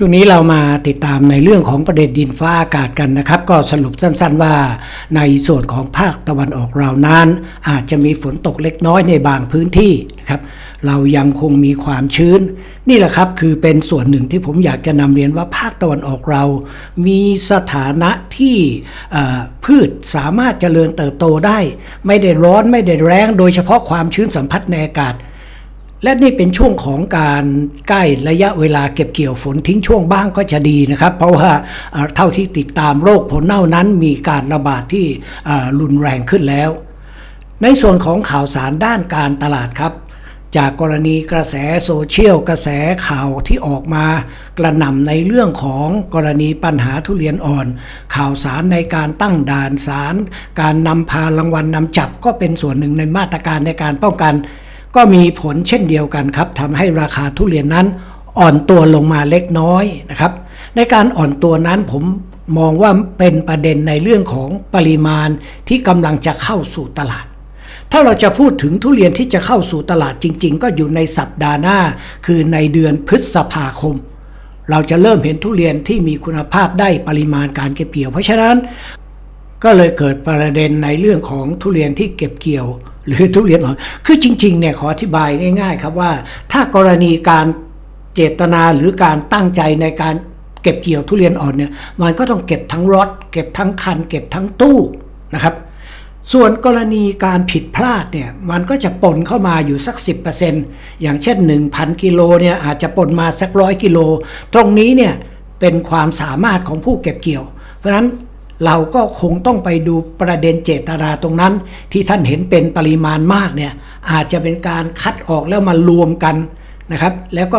ช่วงนี้เรามาติดตามในเรื่องของประเด็นดินฟ้าอากาศกันนะครับ ก็สรุปสั้นๆว่า ในส่วนของภาคตะวันออกเรานั้น อาจจะมีฝนตกเล็กน้อยในบางพื้นที่นะครับเรายังคงมีความชื้น นี่แหละครับคือเป็นส่วนหนึ่งที่ผมอยากจะนำเรียนว่าภาคตะวันออกเรา มีสถานะที่พืชสามารถเจริญเติบโตได้ ไม่ได้ร้อนไม่ได้แรง โดยเฉพาะความชื้นสัมผัสในอากาศ และนี่เป็นช่วงของการใกล้ระยะเวลาเก็บเกี่ยวฝนทิ้งช่วงบ้างก็จะดีนะครับ เพราะว่าเท่าที่ติดตามโรคผลเน่านั้นมีการระบาดที่รุนแรงขึ้นแล้ว ในส่วนของข่าวสารด้านการตลาดครับ จากกรณีกระแสโซเชียลกระแสข่าวที่ออกมากระหน่ำในเรื่องของกรณีปัญหาทุเรียนอ่อน ข่าวสารในการตั้งด่านสาร การนำพารางวัลนำจับก็เป็นส่วนหนึ่งในมาตรการในการป้องกัน ก็มีผลเช่นเดียวกันครับทำให้ราคาทุเรียนนั้นอ่อนตัวลงมาเล็กน้อยนะครับ ในการอ่อนตัวนั้นผมมองว่าเป็นประเด็นในเรื่องของปริมาณที่กำลังจะเข้าสู่ตลาด ถ้าเราจะพูดถึงทุเรียนที่จะเข้าสู่ตลาดจริง ๆ ก็อยู่ในสัปดาห์หน้า คือในเดือนพฤษภาคม เราจะเริ่มเห็นทุเรียนที่มีคุณภาพได้ปริมาณการเก็บเกี่ยว เพราะฉะนั้น ก็เลยเกิดประเด็นในเรื่องของทุเรียนที่เก็บเกี่ยว หรือทุเรียนอ่อนคือจริงๆเนี่ยขออธิบายง่าย ๆ ครับว่า ถ้ากรณีการเจตนาหรือการตั้งใจในการเก็บเกี่ยวทุเรียนอ่อนเนี่ยมันก็ต้องเก็บทั้งรถเก็บทั้งคัน เก็บทั้งตู้นะครับ ส่วนกรณีการผิดพลาดเนี่ยมันก็จะปนเข้ามาอยู่สัก 10%อย่างเช่น 1,000 กิโลเนี่ยอาจจะปนมาสักร้อยกิโล ตรงนี้เนี่ยเป็นความสามารถของผู้เก็บเกี่ยว เพราะฉะนั้น เราก็คงต้องไปดูประเด็นเจตนาตรงนั้น ที่ท่านเห็นเป็นปริมาณมากเนี่ยอาจจะเป็นการคัดออกแล้วมารวมกันนะครับ แล้วก็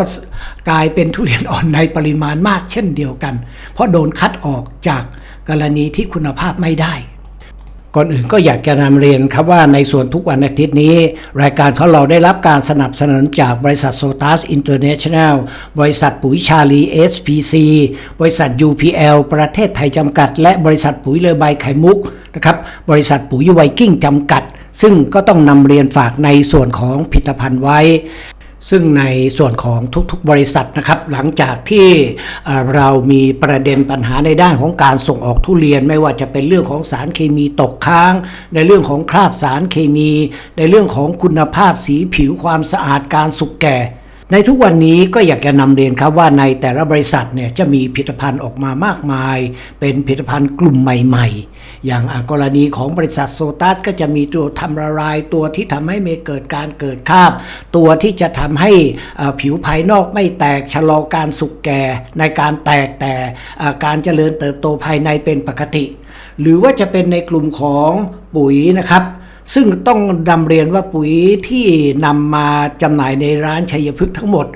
กลายเป็นทุเรียนอ่อนในปริมาณมากเช่นเดียวกัน เพราะโดนคัดออกจากกรณีที่คุณภาพไม่ได้ ก่อนอื่นก็อยากจะนำเรียนครับว่าในส่วนทุกวันอาทิตย์นี้ รายการของเราได้รับการสนับสนุนจากบริษัทโซตัสอินเตอร์เนชั่นแนลบริษัทปุ๋ยชาลี SPC บริษัท UPL ประเทศไทยจำกัด และบริษัทปุ๋ยเรือใบไข่มุกนะครับบริษัทปุ๋ยไวกิ้งจำกัด ซึ่งก็ต้องนำเรียนฝากในส่วนของผลิตภัณฑ์ไว้ ซึ่งในส่วนของทุกๆบริษัทนะครับหลังจากที่เอ่อเรามีประเด็นปัญหาในด้านของการส่งออกทุเรียน ไม่ว่าจะเป็นเรื่องของสารเคมีตกค้าง ในเรื่องของคราบสารเคมี ในเรื่องของคุณภาพสีผิวความสะอาดการสุกแก่ ในทุกวันนี้ก็อยากจะนำเรียนครับว่าในแต่ละบริษัทเนี่ยจะมีผลิตภัณฑ์ออกมามากมาย เป็นผลิตภัณฑ์กลุ่มใหม่ ๆ อย่างกรณีของบริษัทโซตัสก็จะมีตัวทำละลายตัวที่ทำให้ไม่เกิดการเกิดคราบ ตัวที่จะทำให้ผิวภายนอกไม่แตกชะลอการสุกแก่ในการแตกแต่การเจริญเติบโตภายในเป็นปกติ หรือว่าจะเป็นในกลุ่มของปุ๋ยนะครับ ซึ่งต้องดำเรียนว่าปุ๋ยที่นำมาจำหน่ายในร้านชัยพฤกษ์ทั้งหมด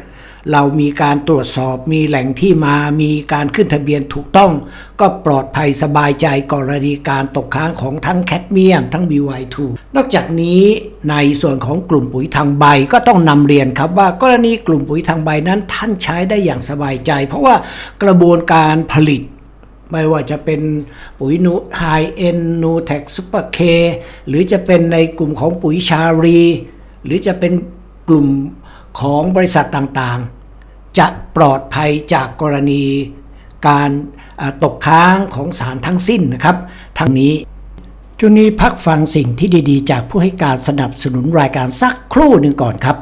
เรามีการตรวจสอบมีแหล่งที่มามีการขึ้นทะเบียนถูกต้อง ก็ปลอดภัยสบายใจกรณีการตกค้างของทั้งแคดเมียมทั้ง BY2 นอกจากนี้ในส่วนของกลุ่มปุ๋ยทางใบก็ต้องนำเรียนครับว่ากรณีกลุ่มปุ๋ยทางใบนั้นท่านใช้ได้อย่างสบายใจ เพราะว่ากระบวนการผลิต ไม่ว่าจะเป็นปุ๋ยนูไฮเอ็นนูแท็กซูเปอร์เคหรือจะเป็นในกลุ่มของปุ๋ยชารี หรือจะเป็นกลุ่มของบริษัทต่างๆ จะปลอดภัยจากกรณีการตกค้างของสารทั้งสิ้นนะครับ ทั้งนี้จุนี้พักฟังสิ่งที่ดีๆ จากผู้ให้การสนับสนุนรายการสักครู่หนึ่งก่อนครับ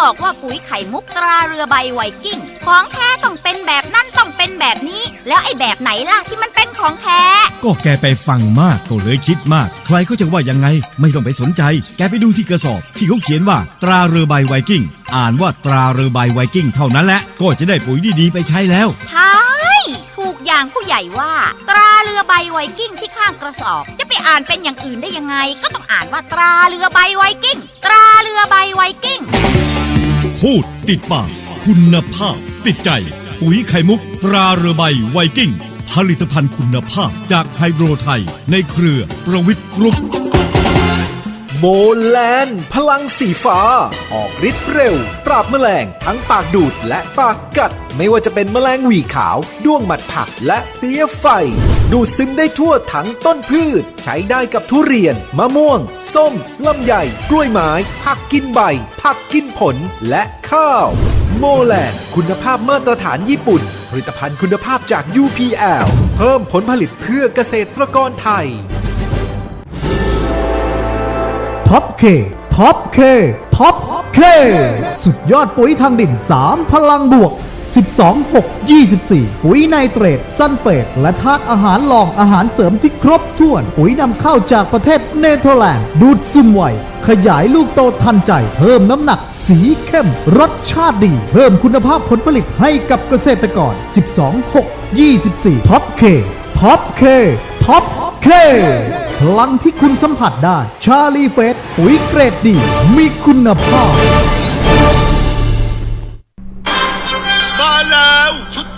บอกว่าปุ๋ยไข่มุกตราเรือใบไวกิ้ง ของแท้ต้องเป็นแบบนั่นต้องเป็นแบบนี้ แล้วไอ้แบบไหนล่ะที่มันเป็นของแท้ ก็แกไปฟังมากก็เลยคิดมาก ใครเขาจะว่ายังไง ไม่ต้องไปสนใจ แกไปดูที่กระสอบ ที่เขาเขียนว่าตราเรือใบไวกิ้ง อ่านว่าตราเรือใบไวกิ้งเท่านั้นแหละก็จะได้ปุ๋ยดีๆไปใช้แล้ว ใช่ถูกอย่างผู้ใหญ่ว่า ตราเรือใบไวกิ้งที่ข้างกระสอบ จะไปอ่านเป็นอย่างอื่นได้ยังไง ก็ต้องอ่านว่าตราเรือใบไวกิ้ง ตราเรือใบไวกิ้ง พูดติดปาก คุณภาพ ติดใจ ปุ๋ยไข่มุก ตราเรือใบไวกิ้ง ผลิตภัณฑ์คุณภาพจากไฮโดรไทย ในเครือประวิทย์กรุ๊ปโมแลนพลังสีฟ้า ออกฤทธิ์เร็ว ปราบแมลงทั้งปากดูดและปากกัด ไม่ว่าจะเป็นแมลงหวีขาว ด้วงหมัดผักและเพลี้ยไฟ ดูดซึมได้ทั่วทั้งต้นพืช ใช้ได้กับทุเรียน มะม่วง ส้ม ลำไย กล้วยไม้ ผักกินใบ ผักกินผล และข้าว โมแลนด์คุณภาพมาตรฐานญี่ปุ่น ผลิตภัณฑ์คุณภาพจาก UPL เพิ่มผลผลิตเพื่อเกษตรกรไทย ท็อปเค ท็อปเค ท็อปเค สุดยอดปุ๋ยทางดิน 3 พลังบวก 12 6 24 ปุ๋ยไนเตรตซัลเฟตและธาตุอาหารรองอาหารเสริมที่ครบถ้วน ปุ๋ยนำเข้าจากประเทศเนเธอร์แลนด์ ดูดซึมไวขยายลูกโตทันใจ เพิ่มน้ำหนัก สีเข้ม รสชาติดี เพิ่มคุณภาพผลผลิตให้กับเกษตรกร 12 6 24 ท็อปเค ท็อปเค ท็อปเคพลังที่คุณสัมผัสได้ ชาลีเฟสปุ๋ยเกรดดี มีคุณภาพ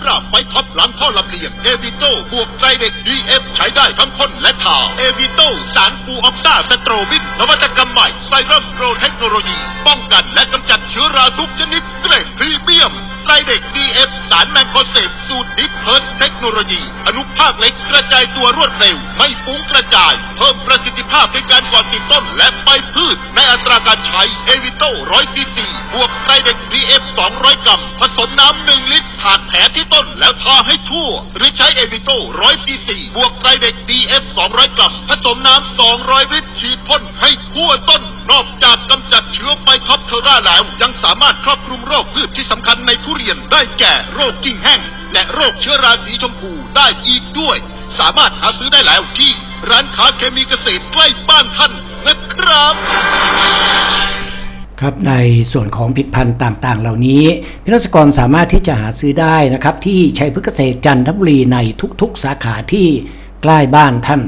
แล้วชุดปรับไฟท็อปหลังท่อลำเลียงเอวิโต้บวกไตรเด็กดีเอฟใช้ได้ทั้งพ่นและทาเอวิโต้สารฟูออกซ่าสโตรบินนวัตกรรมใหม่ไซรัมโปรเทคโนโลยี ป้องกันและกำจัดเชื้อราทุกชนิดเกรดพรีเมียมไตรเด็กดีเอฟสารแมงโคเซฟสูตรดิฟเฮิร์สเทคโนโลยี อนุภาคเล็กกระจายตัวรวดเร็ว ไม่ฟุ้งกระจาย เพิ่มประสิทธิภาพในการก่อติดต้นและใบพืช ในอัตราการใช้เอวิโต้ร้อยซีซีบวกไตรเด็กดีเอฟสองร้อยกรัมผสมน้ำหนึ่งลิตร ผ่านแผลที่ต้นแล้วทาให้ทั่ว หรือใช้เอวิโต้ร้อยซีซีบวกไตรเด็กดีเอฟสองร้อยกรัมผสมน้ำสองร้อยลิตรฉีดพ่นให้ทั่วต้น นอกจากกำจัดเชื้อไบท็อปเทอร่าแล้วยังสามารถครอบคลุมโรคพืชที่สำคัญในทุเรียนได้แก่โรคกิ่งแห้ง และโรคเชื้อราสีชมพูได้อีกด้วย สามารถหาซื้อได้แล้วที่ ร้านค้าเคมีเกษตรใกล้บ้านท่านนะครับ ครับในส่วนของผลิดพันธุ์ต่างๆ เหล่านี้พินักกรสามารถที่จะหาซื้อได้นะครับที่ชัยพฤกษเกษตรจันทบุรีในทุกๆ สาขาที่ใกล้บ้านท่าน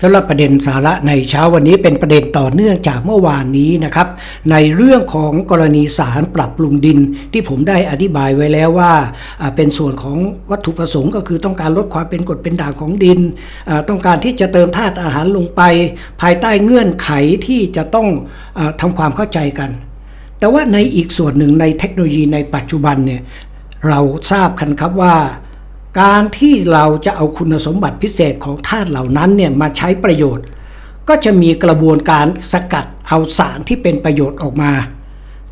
สำหรับประเด็นสาระในเช้าวันนี้เป็นประเด็นต่อเนื่องจากเมื่อวานนี้นะครับ ในเรื่องของกรณีสารปรับปรุงดินที่ผมได้อธิบายไว้แล้วว่า เป็นส่วนของวัตถุประสงค์ก็คือต้องการลดความเป็นกรดเป็นด่างของดิน ต้องการที่จะเติมธาตุอาหารลงไป ภายใต้เงื่อนไขที่จะต้องอาทำความเข้าใจกัน แต่ว่าในอีกส่วนหนึ่งในเทคโนโลยีในปัจจุบันเนี่ยเราทราบกันครับว่า การที่เราจะเอาคุณสมบัติพิเศษของธาตุเหล่านั้นเนี่ยมาใช้ประโยชน์ ก็จะมีกระบวนการสกัดเอาสารที่เป็นประโยชน์ออกมา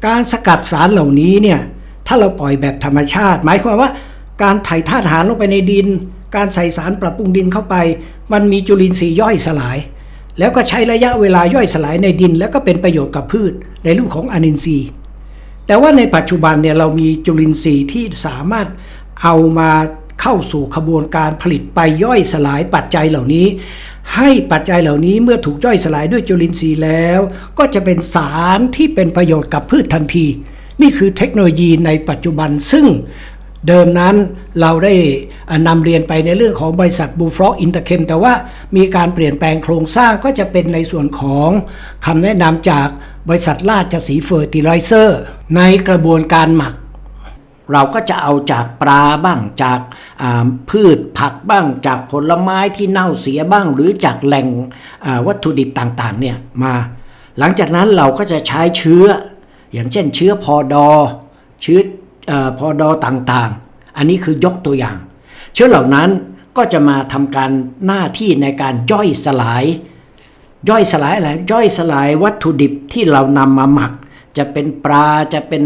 การสกัดสารเหล่านี้เนี่ยถ้าเราปล่อยแบบธรรมชาติ หมายความว่า การถ่ายธาตุอาหารลงไปในดิน การใส่สารปรับปรุงดินเข้าไป มันมีจุลินทรีย์ย่อยสลาย แล้วก็ใช้ระยะเวลาย่อยสลายในดิน แล้วก็เป็นประโยชน์กับพืชในรูปของอนินทรีย์ แต่ว่าในปัจจุบันเนี่ยเรามีจุลินทรีย์ที่สามารถเอามา เข้าสู่ขบวนการผลิตไปย่อยสลายปัจจัยเหล่านี้ ให้ปัจจัยเหล่านี้เมื่อถูกย่อยสลายด้วยจุลินทรีย์แล้ว ก็จะเป็นสารที่เป็นประโยชน์กับพืชทันที นี่คือเทคโนโลยีในปัจจุบันซึ่งเดิมนั้นเราได้นำเรียนไปในเรื่องของบริษัทบูฟรอกอินเตอร์เคมแต่ว่ามีการเปลี่ยนแปลงโครงสร้างก็จะเป็นในส่วนของคำแนะนำจากบริษัทราชสีเฟอร์ติไลเซอร์ ในกระบวนการหมัก เราก็จะเอาจากปลาบ้างจากาพืชผักบ้างจากผลไม้ที่เน่าเสียบ้าง หรือจากแหล่งวัตถุดิบต่างๆเนี่ยมา หลังจากนั้นเราก็จะใช้เชื้อ อย่างเช่นเชื้อพอดอเชื้ออพอดอต่างๆ อันนี้คือยกตัวอย่าง เชื้อเหล่านั้นก็จะมาทำการหน้าที่ในการย่อยสลาย ย่อยสลายอะไรย่อยสลายวัตถุดิบที่เรานำมาหมัก จะเป็นปลาจะเป็น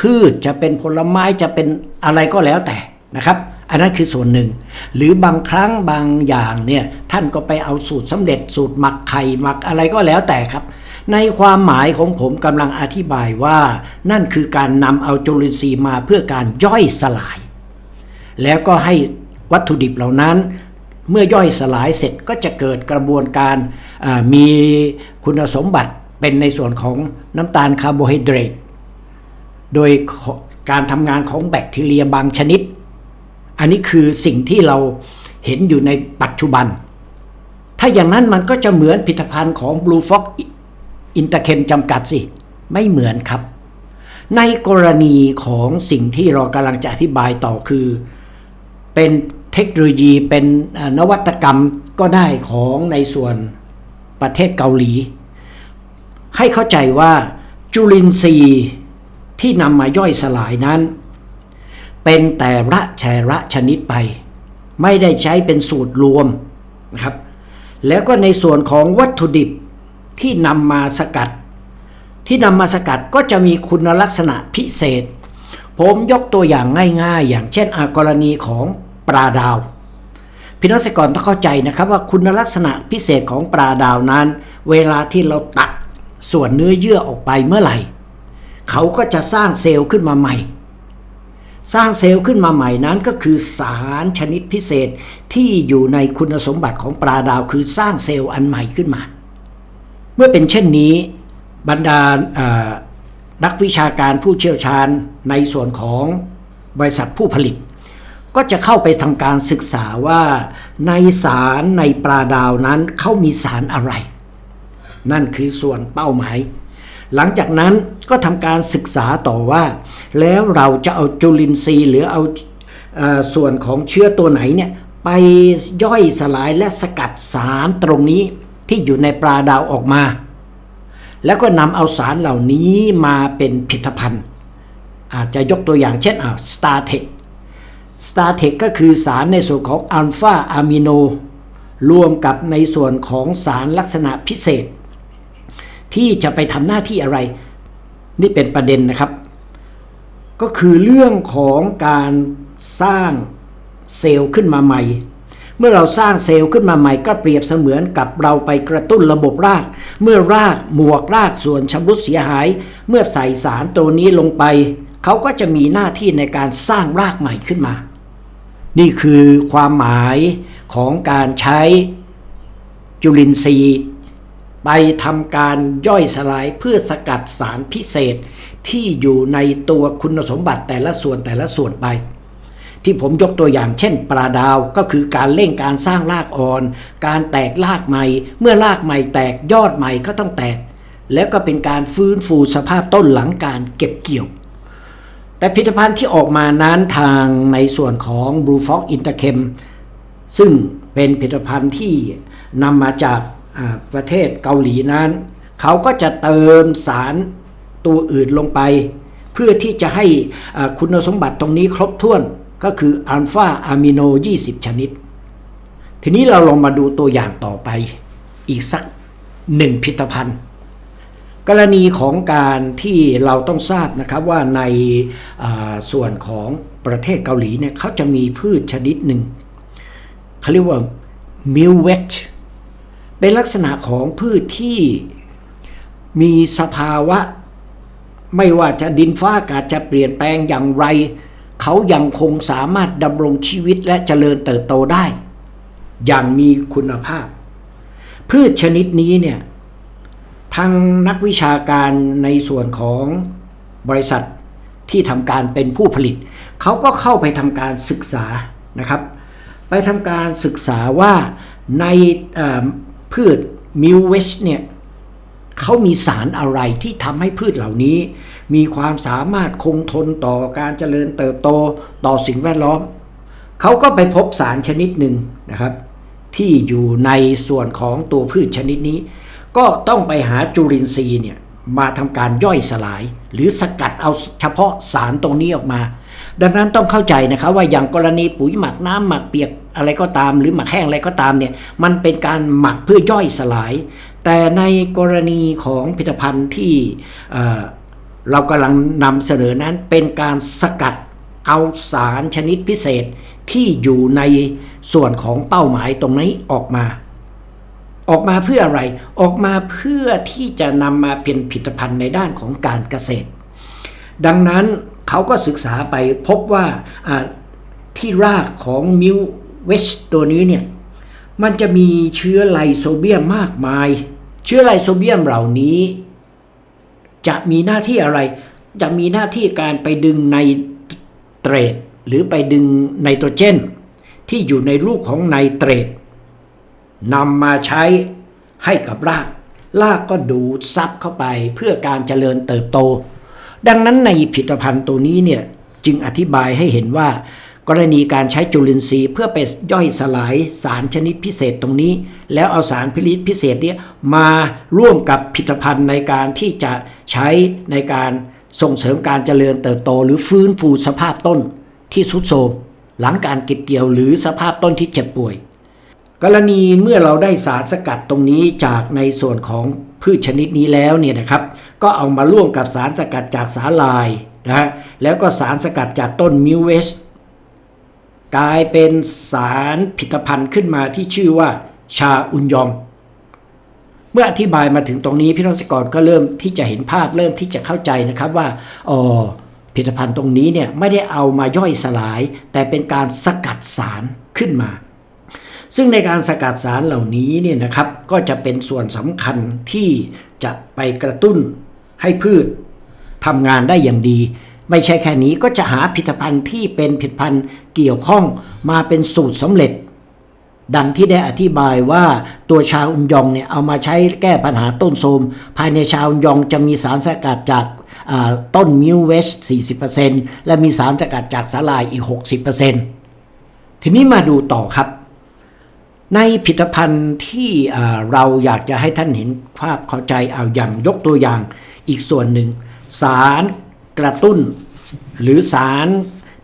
พืช จะเป็นผลไม้จะเป็นอะไรก็แล้วแต่นะครับ อันนั้นคือส่วนหนึ่ง หรือบางครั้งบางอย่างเนี่ยท่านก็ไปเอาสูตรสำเร็จสูตรหมักไข่หมักอะไรก็แล้วแต่ครับ ในความหมายของผมกำลังอธิบายว่า นั่นคือการนำเอาจุลินทรีย์มาเพื่อการย่อยสลาย แล้วก็ให้วัตถุดิบเหล่านั้นเมื่อย่อยสลายเสร็จก็จะเกิดกระบวนการมีคุณสมบัติ เป็นในส่วนของน้ำตาลคาร์โบไฮเดรตโดยการทำงานของแบคทีเรียบางชนิด อันนี้คือสิ่งที่เราเห็นอยู่ในปัจจุบัน ถ้าอย่างนั้นมันก็จะเหมือนผลิตภัณฑ์ของ Blue Fox Interchem จำกัดสิ ไม่เหมือนครับ ในกรณีของสิ่งที่เรากำลังจะอธิบายต่อคือ เป็นเทคโนโลยีเป็นนวัตกรรมก็ได้ของในส่วนประเทศเกาหลี ให้เข้าใจว่าจุลินทรีย์ที่นำมาย่อยสลายนั้น เป็นแต่ละแชระชนิดไป ไม่ได้ใช้เป็นสูตรรวมนะครับ แล้วก็ในส่วนของวัตถุดิบที่นำมาสกัด ที่นำมาสกัดก็จะมีคุณลักษณะพิเศษ ผมยกตัวอย่างง่ายๆ อย่างเช่นอากรณีของปลาดาวพี่นักษกรต้องเข้าใจนะครับว่าคุณลักษณะพิเศษของปลาดาวนั้น เวลาที่เราตัด ส่วนเนื้อเยื่อออกไปเมื่อไหร่ เขาก็จะสร้างเซลล์ขึ้นมาใหม่ สร้างเซลล์ขึ้นมาใหม่นั้นก็คือสารชนิดพิเศษที่อยู่ในคุณสมบัติของปลาดาวคือสร้างเซลล์อันใหม่ขึ้นมา เมื่อเป็นเช่นนี้บรรดานักวิชาการผู้เชี่ยวชาญในส่วนของบริษัทผู้ผลิต ก็จะเข้าไปทำการศึกษาว่าในสารในปลาดาวนั้นเขามีสารอะไร นั่นคือส่วนเป้าหมาย หลังจากนั้นก็ทำการศึกษาต่อว่า แล้วเราจะเอาจุลินทรีย์หรือเอาอส่วนของเชื้อตัวไหนเนี่ยไปย่อยสลายและสกัดสารตรงนี้ที่อยู่ในปลาดาวออกมา แล้วก็นำเอาสารเหล่านี้มาเป็นผลิตภัณฑ์ อาจจะยกตัวอย่างเช่นอ่าสตาร์เทคสตาร์เทคก็คือสารในส่วนของอัลฟาอะมิโนรวมกับในส่วนของสารลักษณะพิเศษ ที่จะไปทำหน้าที่อะไร นี่เป็นประเด็นนะครับ ก็คือเรื่องของการสร้างเซลล์ขึ้นมาใหม่ เมื่อเราสร้างเซลล์ขึ้นมาใหม่ก็เปรียบเสมือนกับเราไปกระตุ้นระบบราก เมื่อรากหมวกรากส่วนชำรุดเสียหาย เมื่อใส่สารตัวนี้ลงไป เขาก็จะมีหน้าที่ในการสร้างรากใหม่ขึ้นมา นี่คือความหมายของการใช้จุลินทรีย์ ไปทำการย่อยสลายเพื่อสกัดสารพิเศษที่อยู่ในตัวคุณสมบัติแต่ละส่วนแต่ละส่วนไป ที่ผมยกตัวอย่างเช่น ปลาดาวก็คือการเร่งการสร้างรากอ่อน การแตกรากใหม่ เมื่อรากใหม่แตกยอดใหม่ก็ต้องแตก แล้วก็เป็นการฟื้นฟูสภาพต้นหลังการเก็บเกี่ยว แต่ผลิตภัณฑ์ที่ออกมานั้นทางในส่วนของ Blue Fox Interchem ซึ่งเป็นผลิตภัณฑ์ที่นำมาจาก ประเทศเกาหลีนั้น เขาก็จะเติมสารตัวอื่นลงไป เพื่อที่จะให้คุณสมบัติตรงนี้ครบถ้วนก็คืออัลฟาอะมิโน 20 ชนิด ทีนี้เราลองมาดูตัวอย่างต่อไปอีกสักหนึ่งผลิตภัณฑ์ กรณีของการที่เราต้องทราบนะครับว่าในส่วนของประเทศเกาหลีเนี่ยเขาจะมีพืชชนิดหนึ่งเขาเรียกว่า millet เเป็นลักษณะของพืชที่มีสภาวะ ไม่ว่าจะดินฟ้าอากาศจะเปลี่ยนแปลงอย่างไร เขายังคงสามารถดำรงชีวิตและเจริญเติบโตได้ อย่างมีคุณภาพ พืชชนิดนี้เนี่ยทางนักวิชาการในส่วนของบริษัทที่ทำการเป็นผู้ผลิต เขาก็เข้าไปทำการศึกษานะครับ ไปทำการศึกษาว่าใน พืชมิวเวชเนี่ยเขามีสารอะไรที่ทำให้พืชเหล่านี้ มีความสามารถคงทนต่อการเจริญเติบโตต่อสิ่งแวดล้อม เขาก็ไปพบสารชนิดหนึ่งนะครับ ที่อยู่ในส่วนของตัวพืชชนิดนี้ ก็ต้องไปหาจุลินทรีย์เนี่ยมาทำการย่อยสลาย หรือสกัดเอาเฉพาะสารตรงนี้ออกมา ดังนั้นต้องเข้าใจนะครับว่าอย่างกรณีปุ๋ยหมักน้ำหมักเปียก อะไรก็ตามหรือหมักแห้งอะไรก็ตามเนี่ยมันเป็นการหมักเพื่อย่อยสลาย แต่ในกรณีของผลิตภัณฑ์ที่เรากำลังนำเสนอนั้นเป็นการสกัดเอาสารชนิดพิเศษที่อยู่ในส่วนของเป้าหมายตรงนี้ออกมา ออกมาเพื่ออะไร ออกมาเพื่อที่จะนำมาเป็นผลิตภัณฑ์ในด้านของการเกษตร ดังนั้นเขาก็ศึกษาไปพบว่าอ่าที่รากของมิว เวชตัวนี้เนี่ยมันจะมีเชื้อไลโซเบียมมากมาย เชื้อไลโซเบียมเหล่านี้ จะมีหน้าที่อะไร จะมีหน้าที่การไปดึงไนเตรตหรือไปดึงไนโตรเจน ที่อยู่ในรูปของไนเตรตนำมาใช้ให้กับราก รากก็ดูดซับเข้าไปเพื่อการเจริญเติบโต ดังนั้นในผลิตภัณฑ์ตัวนี้เนี่ยจึงอธิบายให้เห็นว่า กรณีการใช้จุลินทรีย์เพื่อไปย่อยสลายสารชนิดพิเศษตรงนี้ แล้วเอาสารพิษพิเศษนี้มาร่วมกับผลิตภัณฑ์ในการที่จะใช้ในการส่งเสริมการเจริญเติบโต หรือฟื้นฟูสภาพต้นที่สุดโทรมหลังการเก็บเกี่ยวหรือสภาพต้นที่เจ็บป่วย กรณีเมื่อเราได้สารสกัดตรงนี้จากในส่วนของพืชชนิดนี้แล้วเนี่ยนะครับ ก็เอามาร่วมกับสารสกัดจากสาลายนะฮะแล้วก็สารสกัดจากต้นมิวเวส กลายเป็นสารผลิตภัณฑ์ขึ้นมาที่ชื่อว่าชาอุนยอง เมื่ออธิบายมาถึงตรงนี้พี่น้องสกรก็เริ่มที่จะเห็นภาพเริ่มที่จะเข้าใจนะครับว่าอ๋อผลิตภัณฑ์ตรงนี้เนี่ยไม่ได้เอามาย่อยสลาย แต่เป็นการสกัดสารขึ้นมา ซึ่งในการสกัดสารเหล่านี้เนี่ยนะครับก็จะเป็นส่วนสำคัญที่จะไปกระตุ้นให้พืชทำงานได้อย่างดี ไม่ใช่แค่นี้ก็จะหาผลิตภัณฑ์ที่เป็นผลิตภัณฑ์เกี่ยวข้องมาเป็นสูตรสำเร็จ ดังที่ได้อธิบายว่าตัวชาอุนยองเนี่ยเอามาใช้แก้ปัญหาต้นโทมภายในชาอุนยองจะมีสารสกัดจากาต้นมิวเวส 40%และมีสารสกัดจากสาลายอีก 60%ทีนี้มาดูต่อครับ ในผลิตภัณฑ์ที่เราอยากจะให้ท่านเห็นภาพเข้าใจเอาอย่างยกตัวอย่างอีกส่วนหนึ่ง สาร กระตุ้น หรือสาร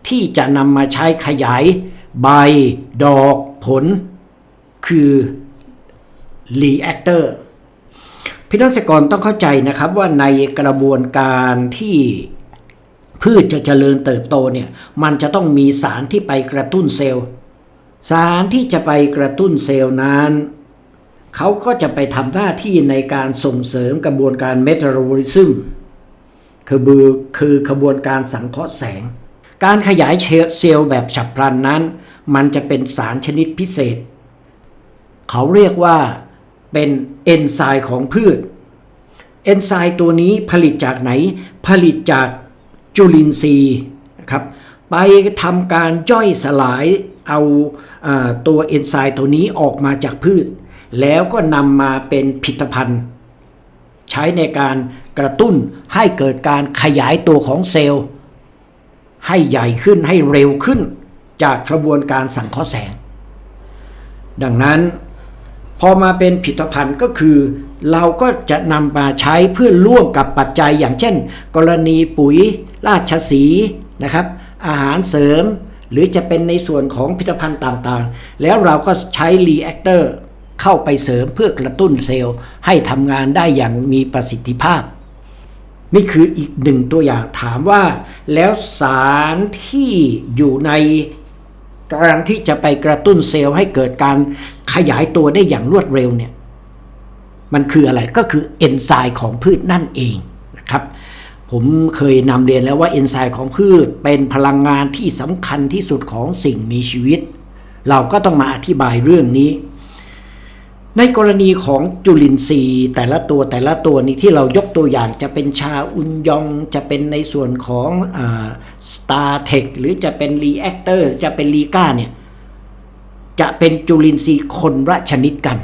ที่จะนำมาใช้ขยาย ใบ ดอกผล คือรีแอคเตอร์พี่นักษกรต้องเข้าใจนะครับว่าในกระบวนการที่พืชจะเจริญเติบโตเนี่ยมันจะต้องมีสารที่ไปกระตุ้นเซลล์ สารที่จะไปกระตุ้นเซลล์นั้นเขาก็จะไปทำหน้าที่ในการส่งเสริมกระบวนการเมตาบอลิซึม คือบือคือขบวนการสังเคราะห์แสง การขยายเซลล์แบบฉับพลันนั้น มันจะเป็นสารชนิดพิเศษ เขาเรียกว่าเป็นเอนไซม์ของพืช เอนไซม์ตัวนี้ผลิตจากไหน ผลิตจากจุลินทรีย์ครับไปทำการย่อยสลายเอาอาตัวเอนไซม์ตัวนี้ออกมาจากพืช แล้วก็นำมาเป็นผลิตภัณฑ์ ใช้ในการกระตุ้นให้เกิดการขยายตัวของเซลล์ ให้ใหญ่ขึ้นให้เร็วขึ้นจากกระบวนการสังเคราะห์แสง ดังนั้นพอมาเป็นผลิตภัณฑ์ก็คือ เราก็จะนำมาใช้เพื่อร่วมกับปัจจัยอย่างเช่น กรณีปุ๋ย ราชสีนะครับ อาหารเสริม หรือจะเป็นในส่วนของผลิตภัณฑ์ต่างๆ แล้วเราก็ใช้รีแอคเตอร์ เข้าไปเสริมเพื่อกระตุ้นเซลล์ให้ทำงานได้อย่างมีประสิทธิภาพ นี่คืออีกหนึ่งตัวอย่างถามว่า แล้วสารที่อยู่ในการที่จะไปกระตุ้นเซลล์ให้เกิดการขยายตัวได้อย่างรวดเร็วเนี่ยมันคืออะไรก็คือเอนไซม์ของพืชนั่นเองนะครับผมเคยนำเรียนแล้วว่าเอนไซม์ของพืชเป็นพลังงานที่สำคัญที่สุดของสิ่งมีชีวิต เราก็ต้องมาอธิบายเรื่องนี้ ในกรณีของจุลินทรีย์แต่ละตัวแต่ละตัวนี้ที่เรายกตัวอย่างจะเป็นชาอุนยองจะเป็นในส่วนของสตาร์เทคหรือจะเป็นรีแอคเตอร์จะเป็นลีก้าเนี่ยจะเป็นจุลินทรีย์คนละชนิดกัน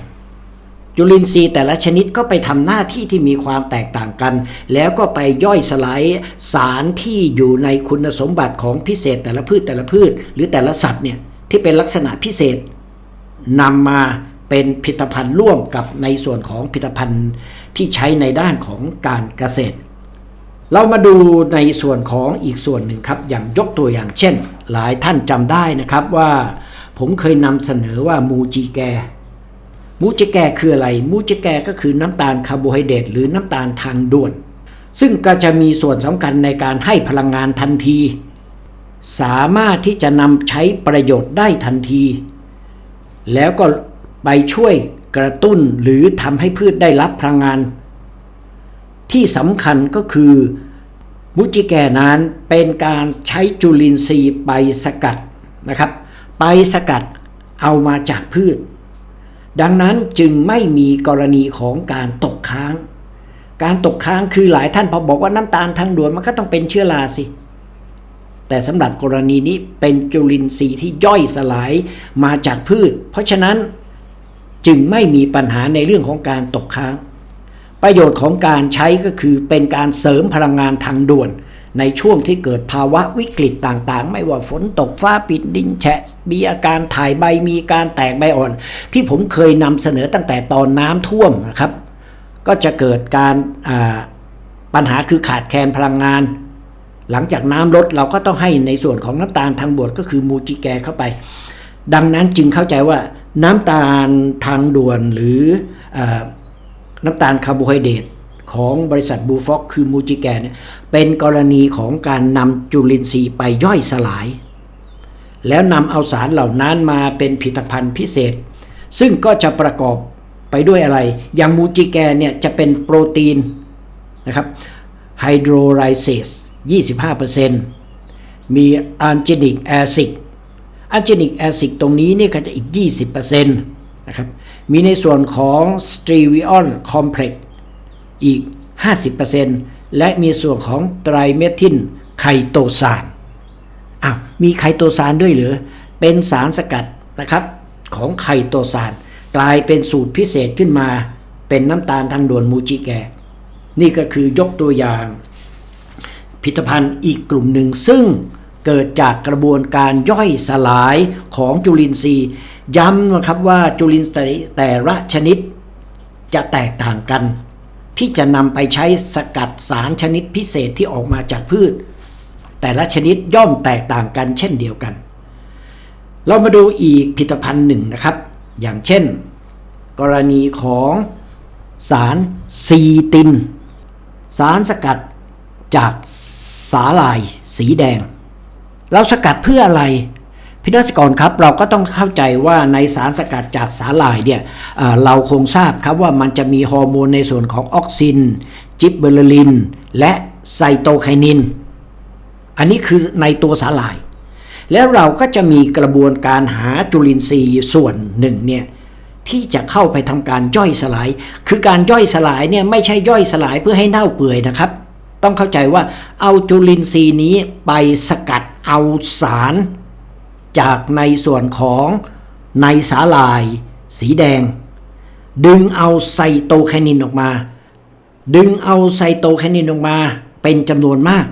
จุลินทรีย์แต่ละชนิดก็ไปทำหน้าที่ที่มีความแตกต่างกัน แล้วก็ไปย่อยสลายสารที่อยู่ในคุณสมบัติของพิเศษแต่ละพืชแต่ละพืช หรือแต่ละสัตว์เนี่ยที่เป็นลักษณะพิเศษนำมา เป็นผลิตภัณฑ์ร่วมกับในส่วนของผลิตภัณฑ์ที่ใช้ในด้านของการเกษตร เรามาดูในส่วนของอีกส่วนหนึ่งครับ อย่างยกตัวอย่างเช่น หลายท่านจำได้นะครับว่าผมเคยนำเสนอว่ามูจีแกมูจิแกคืออะไร มูจิแกก็คือน้ำตาลคาร์โบไฮเดรตหรือน้ำตาลทางด่วน ซึ่งก็จะมีส่วนสำคัญในการให้พลังงานทันที สามารถที่จะนำใช้ประโยชน์ได้ทันที แล้วก็ ไปช่วยกระตุ้นหรือทำให้พืชได้รับพลังงาน ที่สำคัญก็คือมูจิแก่นั้นเป็นการใช้จุลินทรีย์ไปสกัดนะครับ ไปสกัดเอามาจากพืช ดังนั้นจึงไม่มีกรณีของการตกค้าง การตกค้างคือหลายท่านพอบอกว่าน้ำตาลทางด่วนมันก็ต้องเป็นเชื้อราสิแต่สำหรับกรณีนี้เป็นจุลินทรีย์ที่ย่อยสลายมาจากพืช เพราะฉะนั้น จึงไม่มีปัญหาในเรื่องของการตกค้าง ประโยชน์ของการใช้ก็คือเป็นการเสริมพลังงานทางด่วน ในช่วงที่เกิดภาวะวิกฤตต่างๆ ไม่ว่าฝนตกฟ้าปิดดินแฉะมีอาการถ่ายใบมีการแตกใบอ่อน ที่ผมเคยนำเสนอตั้งแต่ตอนน้ำท่วมนะครับ ก็จะเกิดการปัญหาคือขาดแคลนพลังงาน หลังจากน้ำลดเราก็ต้องให้ในส่วนของน้ำตาลทางบวชก็คือมูจิแกเข้าไป ดังนั้นจึงเข้าใจว่าน้ำตาลทางด่วนหรืออน้ำตาลคาร์โบไฮเดรตของบริษัทบูฟอกคือมูจิแก่เป็นกรณีของการนำจุลินทรีย์ไปย่อยสลาย แล้วนำเอาสารเหล่านั้นมาเป็นผลิตภัณฑ์พิเศษ ซึ่งก็จะประกอบไปด้วยอะไร อย่างมูจิแกนเนี่ยจะเป็นโปรตีนนะครับไฮโดรไลเซส25%มีอันเจนิกแอซิด อันเจนิกแอซิดตรงนี้เนี่ยก็จะอีก 20%นะครับ มีในส่วนของสตรีวิออนคอมเพล็กซ์อีก 50%และมีส่วนของไตรเมทิลไคโตซานอ้าวมีไคโตซานด้วยหรือ เป็นสารสกัดนะครับของไคโตซานกลายเป็นสูตรพิเศษขึ้นมาเป็นน้ำตาลทางด่วนมูจิแก นี่ก็คือยกตัวอย่าง ผลิตภัณฑ์อีกกลุ่มหนึ่งซึ่ง เกิดจากกระบวนการย่อยสลายของจุลินทรีย์ ย้ำนะครับว่าจุลินทรีย์แต่ละชนิดจะแตกต่างกัน ที่จะนำไปใช้สกัดสารชนิดพิเศษที่ออกมาจากพืช แต่ละชนิดย่อมแตกต่างกันเช่นเดียวกัน เรามาดูอีกผลิตภัณฑ์หนึ่งนะครับ อย่างเช่น กรณีของสารซีติน สารสกัดจากสาหร่ายสีแดง เราสกัดเพื่ออะไรพี่นักกรครับเราก็ต้องเข้าใจว่าในสารสกัดจากสาหร่ายเนี่ยเอ่อเราคงทราบครับว่ามันจะมีฮอร์โมนในส่วนของออกซิน จิบเบอร์ลิน และไซโตไคนิน อันนี้คือในตัวสาหร่าย แล้วเราก็จะมีกระบวนการหาจุลินทรีย์ส่วนหนึ่งเนี่ยที่จะเข้าไปทำการย่อยสลาย คือการย่อยสลายเนี่ยไม่ใช่ย่อยสลายเพื่อให้เน่าเปื่อยนะครับ ต้องเข้าใจว่าเอาจุลินทรีย์นี้ไปสกัด เอาสารจากในส่วนของในสาหร่ายสีแดง ดึงเอาไซโตไคนินออกมา ดึงเอาไซโตไคนินออกมาเป็นจำนวนมาก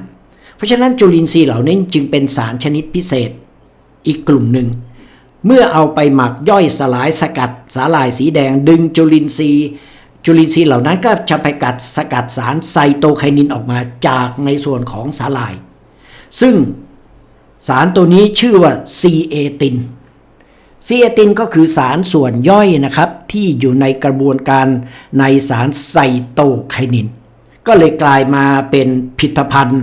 เพราะฉะนั้นจุลินทรีย์เหล่านี้จึงเป็นสารชนิดพิเศษอีกกลุ่มหนึ่ง เมื่อเอาไปหมักย่อยสลายสกัดสาหร่ายสีแดง ดึงจุลินทรีย์จุลินทรีย์เหล่านั้นก็จะไปกัดสกัดสารไซโตไคนินออกมาจากในส่วนของสาหร่าย ซึ่ง สารตัวนี้ชื่อว่าซีเอตินซีเอตินก็คือสารส่วนย่อยนะครับ ที่อยู่ในกระบวนการในสารไซโตไคนิน ก็เลยกลายมาเป็นผลิตภัณฑ์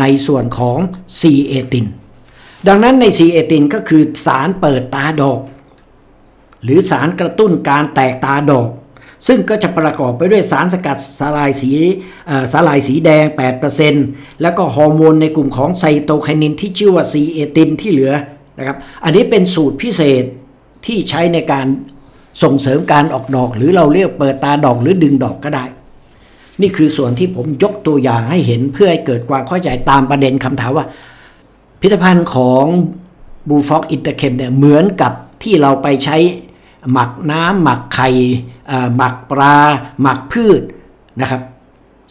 ในส่วนของซีเอติน ดังนั้นในซีเอตินก็คือสารเปิดตาดอก หรือสารกระตุ้นการแตกตาดอก ซึ่งก็จะประกอบไปด้วยสารสกัดสาลายสีสาลายสีแดง 8%แล้วก็ฮอร์โมนในกลุ่มของไซโตไคนินที่ชื่อว่าซีเอตินที่เหลือนะครับ อันนี้เป็นสูตรพิเศษที่ใช้ในการส่งเสริมการออกดอก หรือเราเรียกเปิดตาดอกหรือดึงดอกก็ได้ นี่คือส่วนที่ผมยกตัวอย่างให้เห็นเพื่อให้เกิดความเข้าใจตามประเด็นคำถามว่าผลิตภัณฑ์ของบูฟอกอินเตอร์เคมเนี่ยเหมือนกับที่เราไปใช้ หมักน้ำหมักไข่หมักปลา หมักพืชนะครับ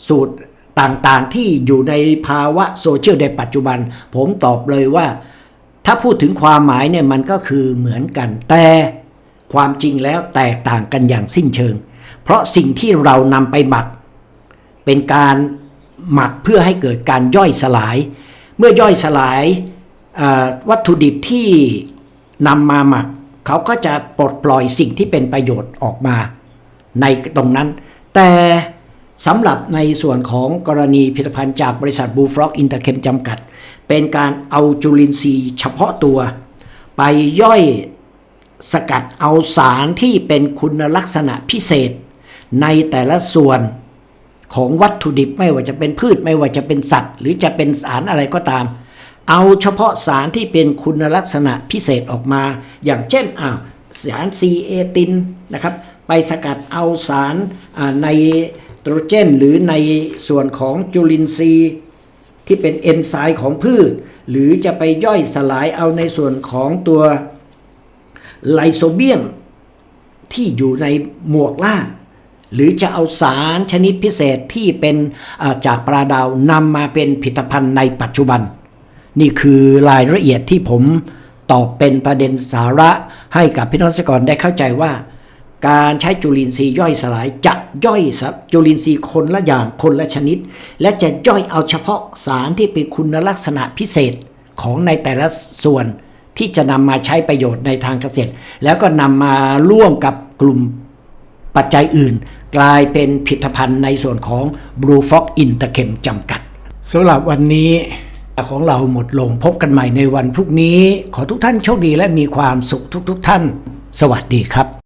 สูตรต่างๆที่อยู่ในภาวะโซเชียลในปัจจุบัน ผมตอบเลยว่า ถ้าพูดถึงความหมายเนี่ยมันก็คือเหมือนกันแต่ความจริงแล้วแตกต่างกันอย่างสิ้นเชิง เพราะสิ่งที่เรานำไปหมัก เป็นการหมักเพื่อให้เกิดการย่อยสลาย เมื่อย่อยสลายวัตถุดิบที่นำมาหมัก เขาก็จะปลดปล่อยสิ่งที่เป็นประโยชน์ออกมา ในตรงนั้น แต่สำหรับในส่วนของกรณีผลิตภัณฑ์จากบริษัทบูฟล็อกอินเตอร์เคมจำกัด เป็นการเอาจุลินทรีย์เฉพาะตัว ไปย่อยสกัดเอาสารที่เป็นคุณลักษณะพิเศษ ในแต่ละส่วนของวัตถุดิบไม่ว่าจะเป็นพืชไม่ว่าจะเป็นสัตว์ หรือจะเป็นสารอะไรก็ตาม เอาเฉพาะสารที่เป็นคุณลักษณะพิเศษออกมา อย่างเช่นอ้าสารซีเอตินนะครับไปสกัดเอาสารอ่าไนโตรเจน หรือในส่วนของจุลินทรีย์ที่เป็นเอนไซม์ของพืช หรือจะไปย่อยสลายเอาในส่วนของตัวไลโซเบียมที่อยู่ในหมวกล่าหรือจะเอาสารชนิดพิเศษที่เป็นจากปลาดาวนำมาเป็นผลิตภัณฑ์ในปัจจุบัน นี่คือรายละเอียดที่ผมตอบเป็นประเด็นสาระให้กับพี่น้องเกษตรกรได้เข้าใจว่า การใช้จุลินทรีย์ย่อยสลายจะย่อยจุลินทรีย์คนละอย่างคนละชนิด และจะย่อยเอาเฉพาะสารที่เป็นคุณลักษณะพิเศษของในแต่ละส่วนที่จะนำมาใช้ประโยชน์ในทางเกษตร แล้วก็นำมาร่วมกับกลุ่มปัจจัยอื่น กลายเป็นผลิตภัณฑ์ในส่วนของ Blue Fox Interchem จำกัดสำหรับวันนี้ ของเราหมดลงพบกันใหม่ในวันพรุ่งนี้ ขอทุกท่านโชคดีและมีความสุขทุกๆทท่าน สวัสดีครับ